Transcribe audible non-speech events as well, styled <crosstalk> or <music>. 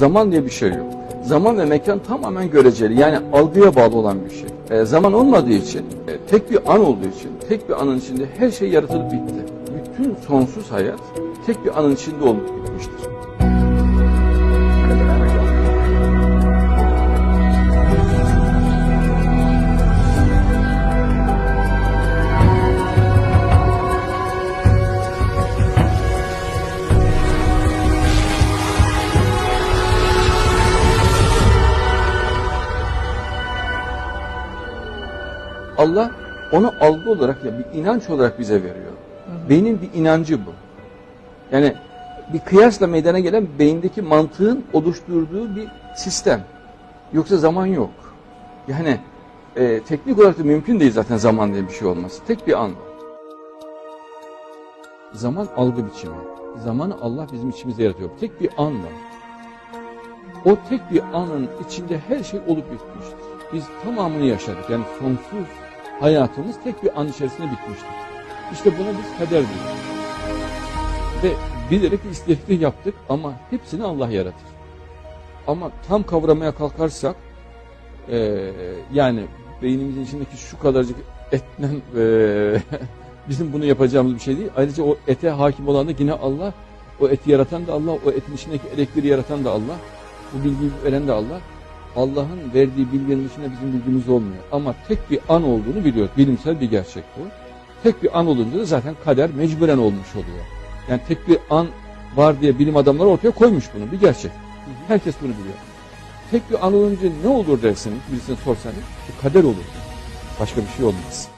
Zaman diye bir şey yok. Zaman ve mekan tamamen göreceli. Yani algıya bağlı olan bir şey. E, zaman olmadığı için, e, tek bir an olduğu için, tek bir anın içinde her şey yaratılıp bitti. Bütün sonsuz hayat tek bir anın içinde olup bitmiştir. Allah onu algı olarak ya bir inanç olarak bize veriyor. Beynin bir inancı bu. Yani bir kıyasla meydana gelen beyindeki mantığın oluşturduğu bir sistem. Yoksa zaman yok. Yani e, teknik olarak da mümkün değil zaten zaman diye bir şey olması. Tek bir an. Zaman algı biçimi. Zamanı Allah bizim içimizde yaratıyor. Tek bir an var. O tek bir anın içinde her şey olup bitmiştir. Biz tamamını yaşadık. Yani sonsuz hayatımız tek bir an içerisinde bitmiştir. İşte buna biz kader diyoruz. Ve bilerek istedikleri yaptık ama hepsini Allah yaratır. Ama tam kavramaya kalkarsak eee, yani beynimizin içindeki şu kadarcık etten eee, <laughs> bizim bunu yapacağımız bir şey değil. Ayrıca o ete hakim olan da yine Allah. O eti yaratan da Allah. O etin içindeki elektriği yaratan da Allah. Bu bilgiyi veren de Allah. Allah'ın verdiği bilginin dışında bizim bilgimiz olmuyor. Ama tek bir an olduğunu biliyoruz. Bilimsel bir gerçek bu. Tek bir an olunca da zaten kader mecburen olmuş oluyor. Yani tek bir an var diye bilim adamları ortaya koymuş bunu. Bir gerçek. Herkes bunu biliyor. Tek bir an olunca ne olur dersin birisine sorsanız. Bu kader olur. Başka bir şey olmaz.